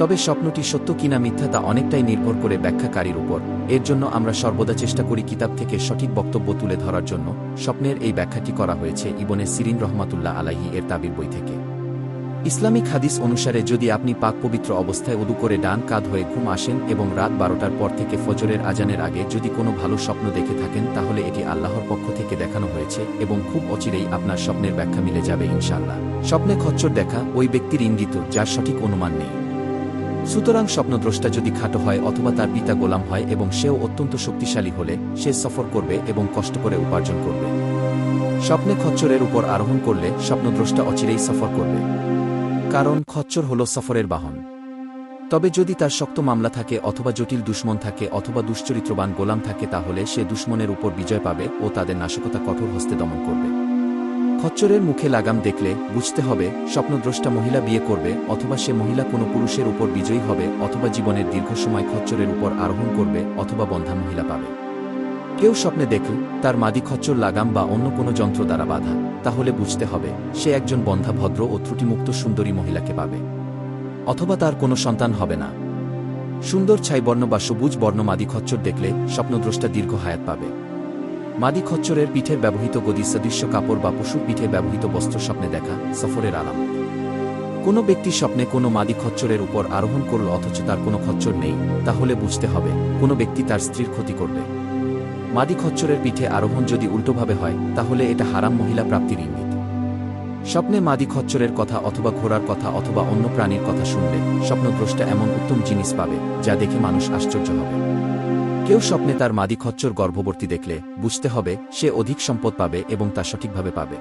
তবে স্বপ্নটি সত্য কিনা মিথ্যা তা অনেকটাই নির্ভর করে ব্যাখ্যাকারীর উপর। এর জন্য আমরা সর্বদা চেষ্টা করি কিতাব থেকে সঠিক বক্তব্য তুলে ধরার জন্য। স্বপ্নের এই ব্যাখ্যাটি করা হয়েছে ইবনে সিরিন রহমাতুল্লাহ আলাহি এর তাবির বই থেকে। ইসলামিক হাদিস অনুসারে যদি আপনি পাক পবিত্র অবস্থায় উদু করে ডান কাঁধ হয়ে ঘুম আসেন এবং রাত বারোটার পর থেকে ফজরের আজানের আগে যদি কোনো ভালো স্বপ্ন দেখে থাকেন, তাহলে এটি আল্লাহর পক্ষ থেকে দেখানো হয়েছে এবং খুব অচিরেই আপনার স্বপ্নের ব্যাখ্যা মিলে যাবে ইনশাল্লাহ স্বপ্নে খচ্চর দেখা ওই ব্যক্তির ইঙ্গিত যার সঠিক অনুমান নেই। সুতরাং স্বপ্নদ্রষ্টা যদি খাটো হয় অথবা তার পিতা গোলাম হয় এবং সেও অত্যন্ত শক্তিশালী হলে, সে সফর করবে এবং কষ্ট করে উপার্জন করবে। স্বপ্নে খচ্চরের উপর আরোহণ করলে স্বপ্নদ্রষ্টা অচিরেই সফর করবে। কারণ খচ্চর হল সফরের বাহন। তবে যদি তার শক্ত মামলা থাকে অথবা জটিল দুশ্মন থাকে অথবা দুশ্চরিত্রবান গোলাম থাকে তাহলে সে দুশ্মনের উপর বিজয় পাবে ও তাদের নাশকতা কঠোর হস্তে দমন করবে। খচ্চরের মুখে লাগাম দেখলে বুঝতে হবে, স্বপ্নদ্রষ্টা মহিলা বিয়ে করবে অথবা সে মহিলা কোনো পুরুষের উপর বিজয়ী হবে অথবা জীবনের দীর্ঘ সময় খচ্চরের উপর আরোহণ করবে অথবা বন্ধা মহিলা পাবে। কেউ স্বপ্নে দেখল, তার মাদি খচ্চর লাগাম বা অন্য কোনো যন্ত্র দ্বারা বাধা, তাহলে বুঝতে হবে, সে একজন বন্ধা ভদ্র ও ত্রুটিমুক্ত সুন্দরী মহিলাকে পাবে। অথবা তার কোনো সন্তান হবে না। সুন্দর ছাইবর্ণ বা সবুজ বর্ণ মাদি খচ্চর দেখলে স্বপ্নদ্রষ্টা দীর্ঘ হায়াত পাবে। মাদি খচ্চরের পিঠের ব্যবহৃত গদি সদৃশ্য কাপড় বা পশুর পিঠে ব্যবহৃত বস্ত্র স্বপ্নে দেখা, সফরের আলাম কোনো ব্যক্তি স্বপ্নে কোনো মাদি খচ্চরের উপর আরোহণ করল অথচ তার কোনো খচ্চর নেই, তাহলে বুঝতে হবে, কোনো ব্যক্তি তার স্ত্রীর ক্ষতি করবে। মাদি খচ্চরের পিঠে আরোহণ যদি উল্টোভাবে হয়, তাহলে এটা হারাম মহিলা প্রাপ্তির ইঙ্গিত। স্বপ্নে মাদি খচ্চরের কথা অথবা ঘোড়ার কথা অথবা অন্য প্রাণীর কথা শুনলে, স্বপ্নদ্রষ্টা এমন উত্তম জিনিস পাবে, যা দেখে মানুষ আশ্চর্য হবে। কেউ স্বপ্নে তার মাদি খচ্চর গর্ভবর্তী দেখলে বুঝতে হবে সে অধিক সম্পদ পাবে এবং তা সঠিকভাবে পাবে।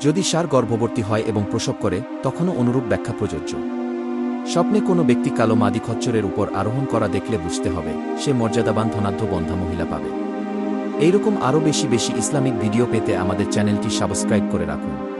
যদি সার গর্ভবর্তী হয় এবং প্রসব করে, তখনও অনুরূপ ব্যাখ্যা প্রযোজ্য। স্বপ্নে কোনো ব্যক্তি কালো মাদি খচ্চরের উপর আরোহণ করা দেখলে বুঝতে হবে সে মর্যাদাবান ধনাঢ্য বন্ধা মহিলা পাবে। এইরকম আরও বেশি বেশি ইসলামিক ভিডিও পেতে আমাদের চ্যানেলটি সাবস্ক্রাইব করে রাখুন।